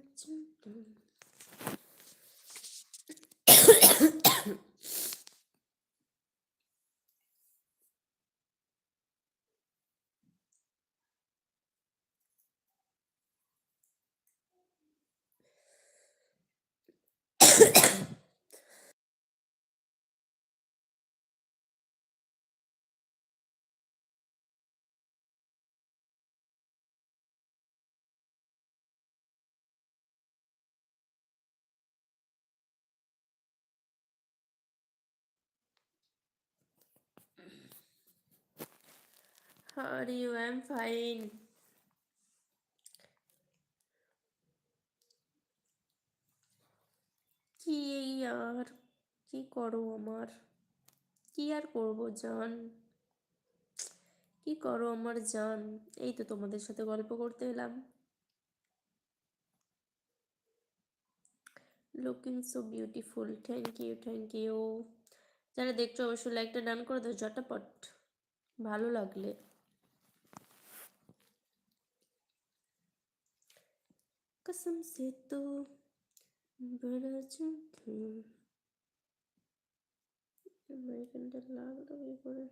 部長。How are you? I'm fine. কি আর? কি করো আমার? কি আর করব, জান? কি করো আমার, জান? এই তো তোমাদের সাথে গল্প করতে এলাম। Looking so beautiful thank you thank you যারা দেখছ, অবশ্যই লাইকটা ডান করে দাও, ঝটাপট। ভালো লাগলে। कसम से तो बड़ा झूठा ਮੇਰੇ ਕੰਡੇ ਲੱਗਦਾ ਵੀ ਕੋਲੇ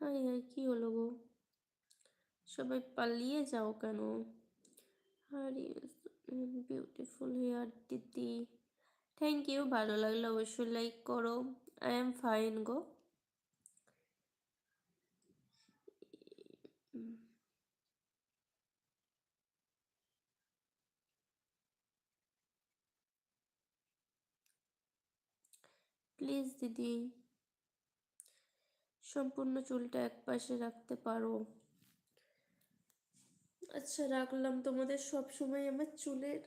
हाँ हाय की हो लोगों? সবাই পালিয়ে যাও কেন? বিউটিফুল হেয়ার দিদি। থ্যাংক ইউ ভালো লাগলে অবশ্যই লাইক করো। আই এম ফাইন গো। প্লিজ দিদি, সম্পূর্ণ চুলটা এক পাশে রাখতে পারো। আচ্ছা রাখলাম। তোমাদের সব সময় আমার চুলের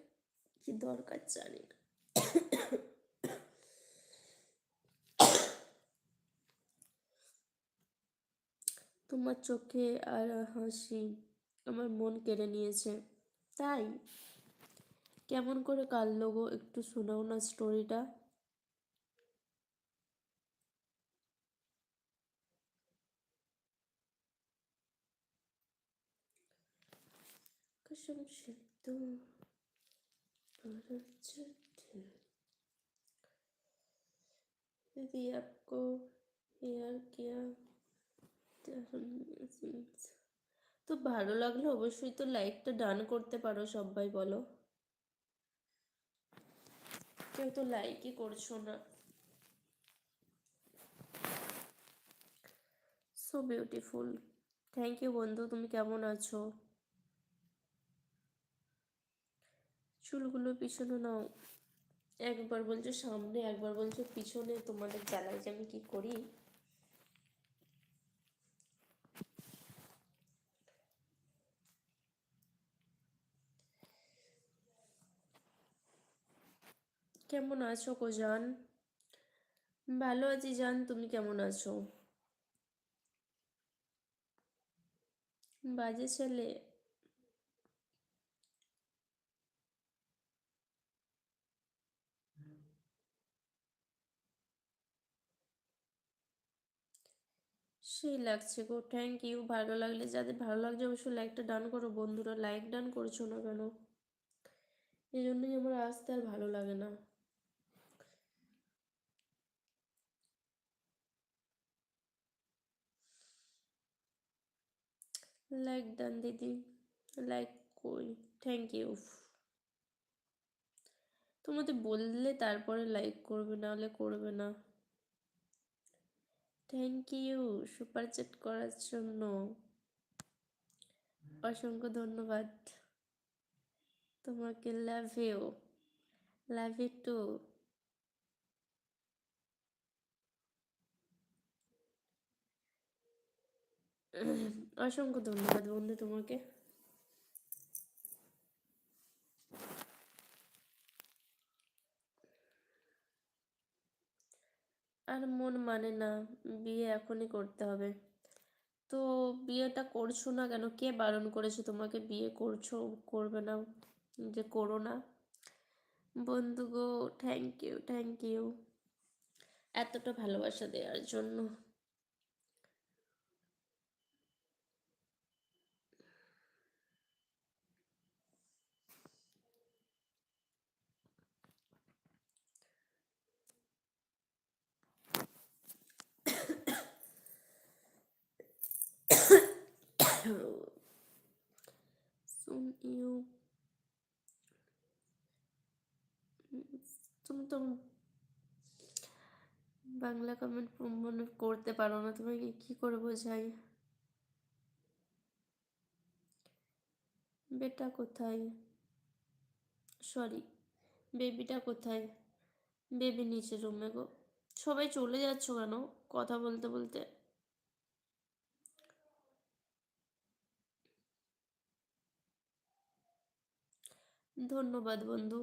কি দরকার জানি না। তোমার চোখে আর হাসি আমার মন কেড়ে নিয়েছে। তাই কেমন করে কাঁদলো গো? একটু শোনাও না স্টোরিটা कसम से तो यदि आपको हेयर किया তো ভালো লাগলে অবশ্যই তো লাইকটা ডান করতে পারো সবাই বলো কেউ তো লাইকই করছো না সো বিউটিফুল থ্যাংক ইউ বন্ধু তুমি কেমন আছো চুলগুলো পিছনে নাও। একবার বলছো সামনে, একবার বলছো পিছনে। তোমাদের জ্বালায় যে আমি কি করি? কেমন আছো কোজান ভালো আছি জান, তুমি কেমন আছো? বাজে ছেলে। সেই লাগছে গো। থ্যাংক ইউ ভালো লাগলে যাদের ভালো লাগছে অবশ্যই লাইকটা ডান করো। বন্ধুরা লাইক ডান করছ না কেন? এই জন্যই আমার আসতে আর ভালো লাগে না। লাইক ডান দিদি। লাইক কই থ্যাংক ইউ তোমাদের বললে তারপরে লাইক করবে না হলে করবে না। থ্যাংক ইউ সুপার চ্যাট করার জন্য অসংখ্য ধন্যবাদ। তোমাকে love you love you too অসংখ্য ধন্যবাদ বন্ধু তোমাকে। আর মন মানে না, বিয়ে এখনই করতে হবে। তো বিয়েটা করছ না কেন? কে বারণ করেছে তোমাকে? বিয়ে করছ, করবে না যে করো না? বন্ধু গো থ্যাংক ইউ থ্যাংক ইউ এতটা ভালোবাসা দেওয়ার জন্য। Soon you তুমি তো বাংলা কমেন্ট মনে করতে পারো না, তোমাকে কি করে বোঝাই? বেটা কোথায়? সরি বেবিটা কোথায়? বেবি নিচে রুমে গো। সবাই চলে যাচ্ছ কেন? কথা বলতে বলতে? ধন্যবাদ বন্ধু।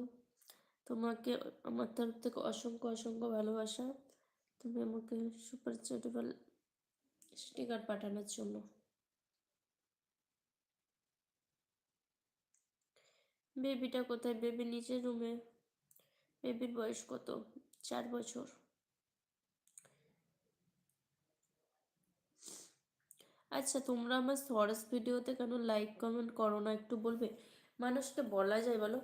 তোমাকে, আমার তরফ থেকে অসংখ্য অসংখ্য ভালোবাসা। তুমি আমাকে সুপার চ্যাটেবল স্টিকার পাঠানোর জন্য। বেবিটা কোথায়? বেবি নিচের রুমে বেবির বয়স কত? চার বছর। আচ্ছা তোমরা আমার শর্টস ভিডিওতে কেন লাইক কমেন্ট করো না? একটু বলবে। মানুষকে বলা যায় বলো?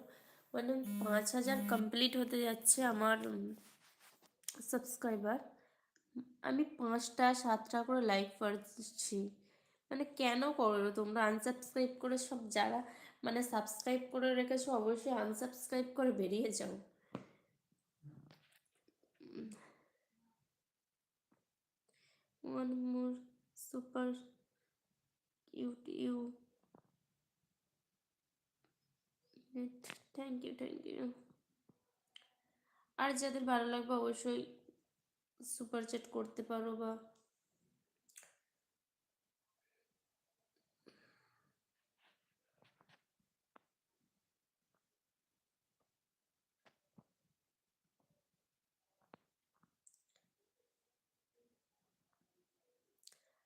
মানে পাঁচ হাজার কমপ্লিট হতে যাচ্ছে আমার সাবস্ক্রাইবার আমি পাঁচটা, সাতটা করে লাইক পাচ্ছি মানে কেন করো তোমরা? আনসাবস্ক্রাইব করে সব যারা মানে সাবস্ক্রাইব করে রেখেছো, অবশ্যই আনসাবস্ক্রাইব করে বেরিয়ে যাও। One more super cute you thank you thank you আর যাদের ভালো লাগবে অবশ্যই সুপার চ্যাট করতে পারো বা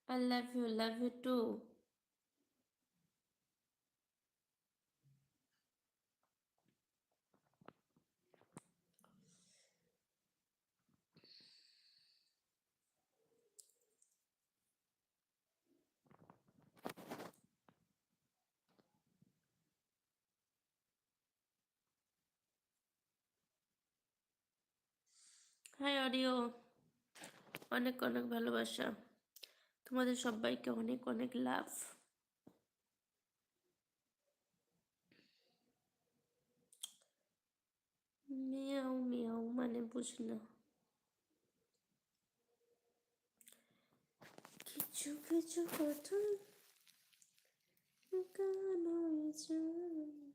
I love you, love you too. High audio. অনেক অনেক ভালোবাসা। তোমাদের সবাইকে অনেক অনেক লাভ। মিয়াও মিয়াও মানে বুঝি না। কিছু কিছু কথা। কানে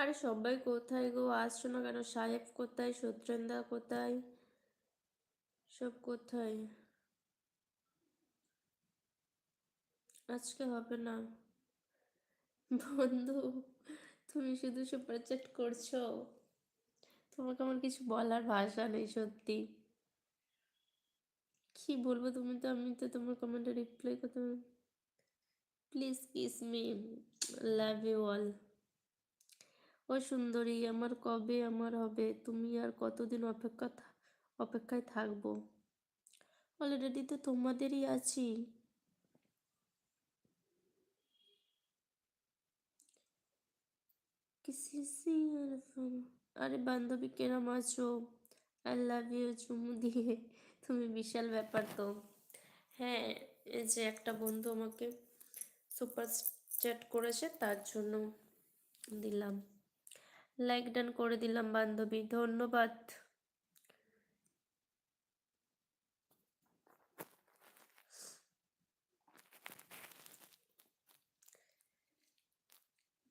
আরে সবাই কোথায় গো? আসছো না কেন? সাহেব কোথায়? সত্যেন্দা কোথায়? সব কোথায়? আজকে হবে না। বন্ধু, তুমি শুধু সুপার চ্যাট করছ। তোমাকে আমার কিছু বলার ভাষা নেই, সত্যি। কি বলব তুমি তো? আমি তো তোমার কমেন্টে রিপ্লাই করতে please kiss me love you all ও সুন্দরী, আমার কবে আমার হবে? তুমি আর কতদিন অপেক্ষা অপেক্ষায় থাকব? অলরেডি তো তোমাদেরই আছি। আরে বান্ধবী, কেরাম আছো? আই লাভ ইউ চুমু দিয়ে। তুমি বিশাল ব্যাপার তো। হ্যাঁ এই যে একটা বন্ধু আমাকে সুপার চ্যাট করেছে, তার জন্য দিলাম। লাইক ডান করে দিলাম বান্ধবী। ধন্যবাদ।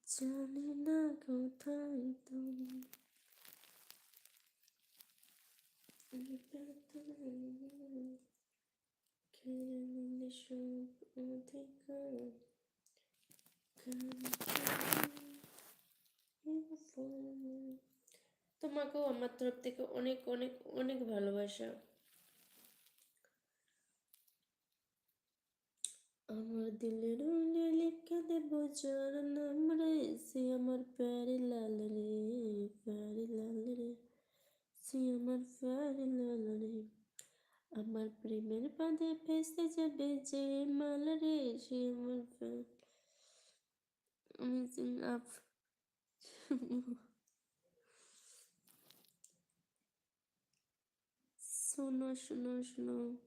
জানি না কোথায় তুমি। তোমাকেও আমার তরফ থেকে অনেক অনেক অনেক ভালোবাসা। আমার দিলের লিখে দেব যার নাম রে সে আমার প্যারে লাল রে, প্যারে লাল রে, সে আমার প্যারে লাল রে। আমার প্রেমের বাঁধে ফেসে যাবে যে মাল রে, সে আমার amazing up Sonra şunu şunu.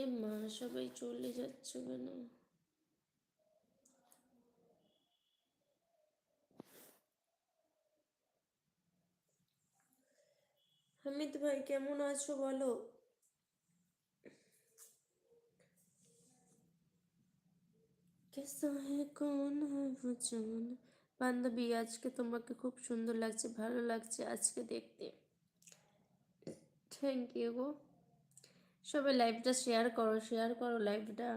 এ মা, সবাই চলে যাচ্ছ কেন? হামিদ ভাই, কেমন আছো বলো? কোন বান্ধবী, আজকে তোমাকে খুব সুন্দর লাগছে, ভালো লাগছে আজকে দেখতে। থ্যাংক ইউ গো। সবাই লাইভটা শেয়ার করো শেয়ার করো লাইভটা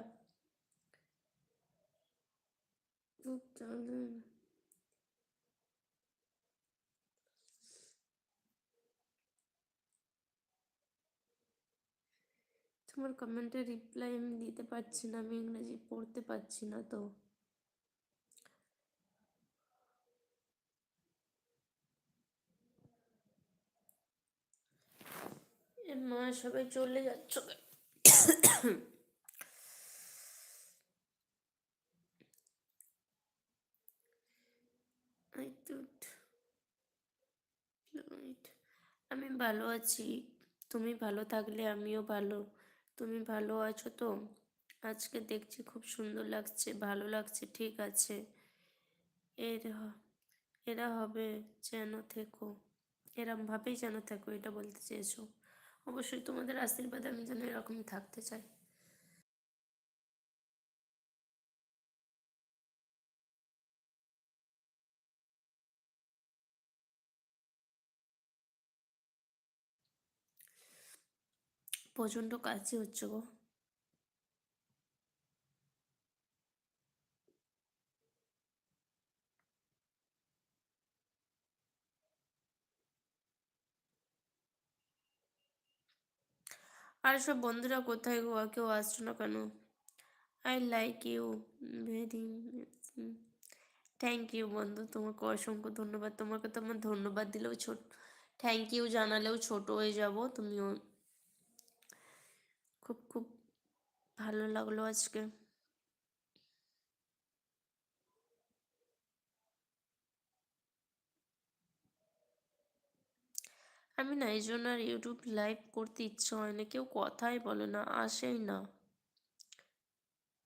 তোমার কমেন্টে রিপ্লাই আমি দিতে পারছি না, আমি ইংরেজি পড়তে পারছি না তো। মা, সবাই চলে যাচ্ছ আমি ভালো আছি। তুমি ভালো থাকলে আমিও ভালো। তুমি ভালো আছো তো? আজকে দেখছি খুব সুন্দর লাগছে, ভালো লাগছে, ঠিক আছে। এর এরা হবে যেন থেকো। এরম ভাবেই যেন থেকো, এটা বলতে চেয়েছো। অবশ্যই তোমাদের আশীর্বাদ আমি যেন এরকমই থাকতে চাই। প্রচণ্ড কাছে হচ্ছে গো। আর সব বন্ধুরা কোথায় গোয়া কেউ আসছো না কেন? I like you very thank you বন্ধু, তোমাকে অসংখ্য ধন্যবাদ। তোমাকে তো আমার ধন্যবাদ দিলেও ছোট থ্যাংক ইউ জানালেও ছোট হয়ে যাব। তুমিও খুব খুব ভালো লাগল আজকে। আমি না এই জন্য আর ইউটিউব লাইভ করতে ইচ্ছে হয় না, কেউ কথাই বলে না, আসেই না।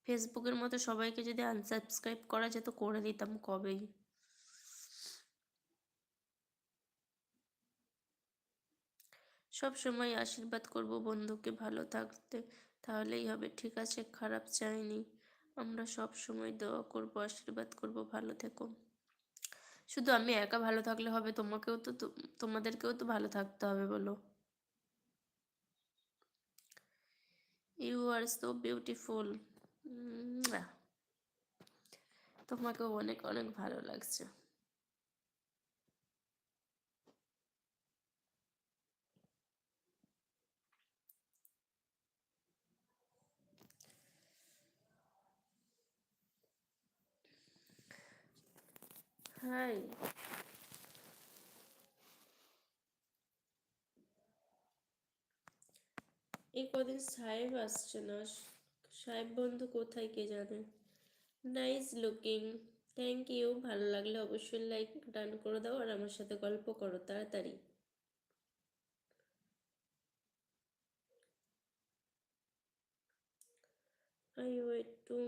ফেসবুকের মতো সবাইকে যদি আনসাবস্ক্রাইব করা যেত, করে দিতাম কবেই। সব সময় আশীর্বাদ করব বন্ধুকে ভালো থাকতে, তাহলেই হবে, ঠিক আছে, খারাপ চাইনি। আমরা সব সময় দোয়া করব, আশীর্বাদ করব, ভালো থেকো। শুধু আমি একা ভালো থাকলে হবে, তোমাকেও তো তোমাদেরকেও তো ভালো থাকতে হবে বলো। ইউ আর সো বিউটিফুল তোমাকেও অনেক অনেক ভালো লাগছে। হাই এই কদিন সাহেব আসছে না। সাহেব বন্ধু কোথায় কে জানে। নাইস লুকিং থ্যাংক ইউ ভালো লাগলে অবশ্যই লাইক ডান করে দাও আর আমার সাথে গল্প করো তাড়াতাড়ি। I wait to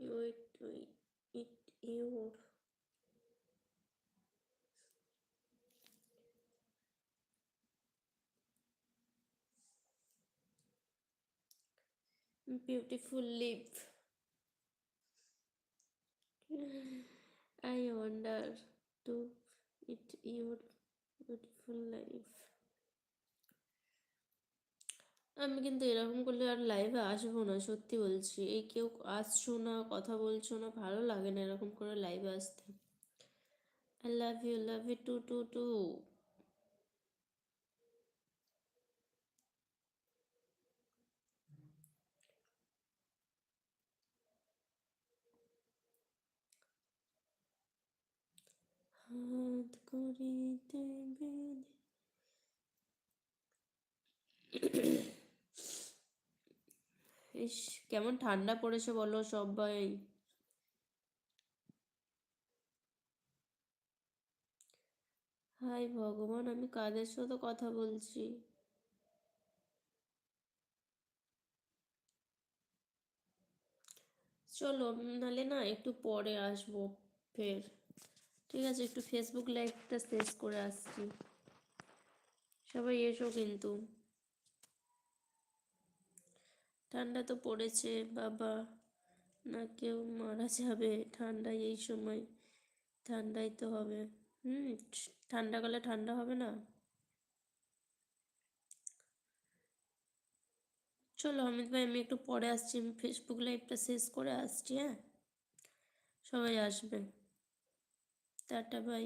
wait your beautiful lip. I wonder to it your beautiful life. আমি কিন্তু এরকম করলে আর লাইভে আসব না, সত্যি বলছি। এই কেউ আসছো না, কথা বলছো না, ভালো লাগে না এরকম করে লাইভে আসতে। I love you love you too too too হাত করিতে বেঁধে ইস, কেমন ঠান্ডা পড়েছে বলো সবাই। হাই ভগবান, আমি কাদের সাথে কথা বলছি? চলো নালে না একটু পরে আসব ফের। ঠিক আছে, একটু ফেসবুক লাইভটা শেষ করে আসছি। সবাই এসো কিন্তু। ঠান্ডা তো পড়েছে, বাবা। না কেউ মারা যাবে ঠান্ডায় এই সময়। ঠান্ডাই তো হবে। হুম, ঠান্ডা গেলে ঠান্ডা হবে না। চলো, অমিত ভাই, আমি একটু পরে আসছি। আমি ফেসবুক লাইভটা শেষ করে আসছি হ্যাঁ? সবাই আসবে। Tata bye